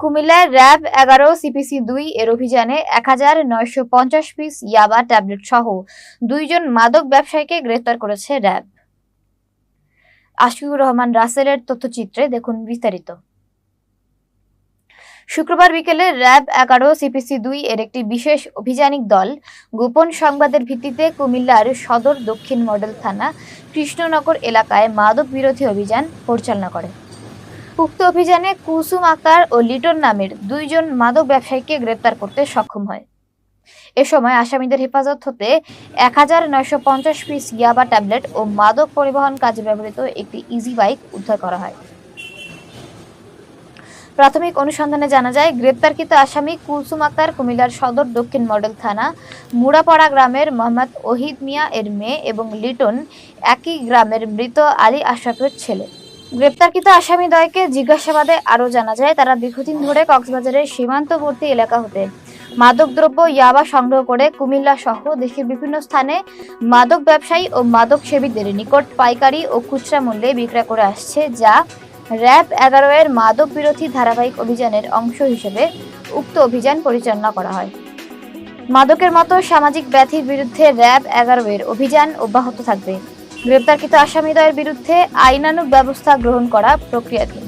কুমিল্লায় র্যাব এগারো সিপিসি দুই এর অভিযানে এক হাজার নয়শো পঞ্চাশ পিস ইয়াবা ট্যাবলেট সহ দুইজন মাদক ব্যবসায়ীকে গ্রেফতার করেছে র্যাব। আশিকুর রহমান রাসেলের তথ্যচিত্রে দেখুন বিস্তারিত। শুক্রবার বিকেলে র্যাব এগারো সিপিসি দুই এর একটি বিশেষ অভিযানিক দল গোপন সংবাদের ভিত্তিতে কুমিল্লার সদর দক্ষিণ মডেল থানা কৃষ্ণনগর এলাকায় মাদক বিরোধী অভিযান পরিচালনা করে। উক্ত অভিযানে কুসুম আক্তার ও লিটন নামের দুইজন মাদক ব্যবসায়ীকে গ্রেপ্তার করতে সক্ষম হয়। এ সময় আসামিদের হেফাজত হতে এক হাজার নয়শো পঞ্চাশ পিস ইয়াবা ট্যাবলেট ও মাদক পরিবহন কাজে ব্যবহৃত একটি ইজি বাইক উদ্ধার করা হয়। প্রাথমিক অনুসন্ধানে জানা যায়, গ্রেপ্তারকৃত আসামি কুলসুম আক্তার কুমিল্লার সদর দক্ষিণ মডেল থানা, মুড়াপাড়া গ্রামের মোহাম্মদ ওহিদ মিয়া এর মেয়ে এবং লিটন একই গ্রামের মৃত আলী আশরাফের ছেলে। গ্রেপ্তারকৃত আসামি দয়কে জিজ্ঞাসাবাদে আরও জানা যায়, তারা দীর্ঘদিন ধরে কক্সবাজারের সীমান্তবর্তী এলাকা হতে মাদকদ্রব্য ইয়াবা সংগ্রহ করে কুমিল্লা সহ দেশের বিভিন্ন স্থানে মাদক ব্যবসায়ী ও মাদক সেবীদের নিকট পাইকারি ও খুচরা মূল্যে বিক্রয় করে আসছে, যা র্যাব এগারো এর মাদক বিরোধী ধারাবাহিক অভিযানের অংশ হিসেবে উক্ত অভিযান পরিচালনা করা হয়। মাদকের মতো সামাজিক ব্যাধির বিরুদ্ধে র্যাব এগারো এর অভিযান অব্যাহত থাকবে। গ্রেপ্তারকৃত আসামিদ্বয়ের বিরুদ্ধে আইনানুগ ব্যবস্থা গ্রহণ করা প্রক্রিয়াধীন।